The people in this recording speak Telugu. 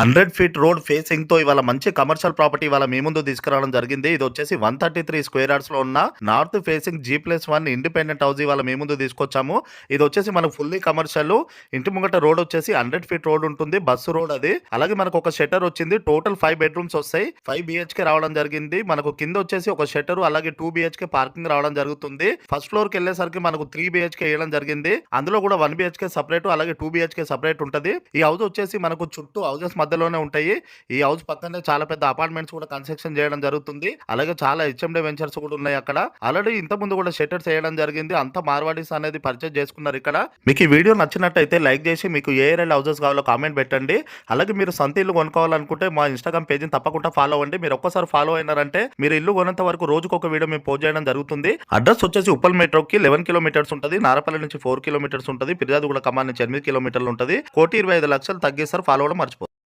హండ్రెడ్ ఫీట్ రోడ్ ఫేసింగ్తో ఇవాళ మంచి కమర్షియల్ ప్రాపర్టీ ఇవాళ మీ ముందు తీసుకురావడం జరిగింది. ఇది వచ్చేసి వన్ థర్టీ త్రీ స్క్వేర్ యార్డ్స్లో ఉన్న north facing G plus one independent house ఇవాళ మీ ముందు తీసుకొచ్చాము. ఇది వచ్చేసి మనకు ఫుల్లీ కమర్షియల్. ఇంటి ముంగట రోడ్ వచ్చేసి హండ్రెడ్ ఫీట్ రోడ్ ఉంటుంది. బస్సు రోడ్ అది. అలాగే మనకు ఒక షట్టర్ వచ్చింది. టోటల్ ఫైవ్ బెడ్రూమ్స్ వస్తాయి. ఫైవ్ బిహెచ్కే రావడం జరిగింది. మనకు కింద వచ్చేసి ఒక షట్టర్ అలాగే టూ బిహెచ్కే పార్కింగ్ రావడం జరుగుతుంది. ఫస్ట్ ఫ్లోర్కి వెళ్ళేసరికి మనకు త్రీ బిహెచ్కే వేయడం జరిగింది. అందులో కూడా వన్ బిహెచ్కే సపరేట్ అలాగే టూ బిహెచ్కే సపరేట్ ఉంటుంది. ఈ హౌస్ వచ్చేసి మనకు చుట్టూ హౌసెస్ మధ్యలోనే ఉంటాయి. ఈ హౌస్ పక్కనే చాలా పెద్ద అపార్ట్మెంట్స్ కూడా కన్స్ట్రక్షన్ చేయడం జరుగుతుంది. అలాగే చాలా హెచ్ఎండి వెంచర్స్ కూడా ఉన్నాయి అక్కడ. ఆల్రెడీ ఇంత ముందు కూడా షెటర్స్ చేయడం జరిగింది. అంత మార్వాడీస్ అనేది పర్చేజ్ చేసుకున్నారు ఇక్కడ. మీకు ఈ వీడియో నచ్చినట్టయితే లైక్ చేసి మీకు ఏ ఏరియా హౌసెస్ కావాలో కామెంట్ పెట్టండి. అలాగే మీరు సొంత ఇల్లు కొనుక్కోవాలనుకుంటే మా ఇన్స్టాగ్రామ్ పేజీని తప్పకుండా ఫాలో అవ్వండి. మీరు ఒక్కసారి ఫాలో అయినారంటే మీరు ఇల్లు కొనంత వరకు రోజుకు ఒక వీడియో మేము పోస్ట్ చేయడం జరుగుతుంది. అడ్రస్ వచ్చేసి ఉప్పల్ మెట్రోకి లెవెన్ కిలోమీటర్స్ ఉంటుంది. నారపల్లి నుంచి ఫోర్ కిలోమీటర్స్ ఉంటుంది. ఫిర్యాదుగూడ కమాన్ నుంచి ఎనిమిది కిలోమీటర్లు ఉంటుంది. కోటి ఇరవై ఐదు లక్షలు తగ్గిస్తారు. ఫాలో అవ్వడం మర్చిపోతుంది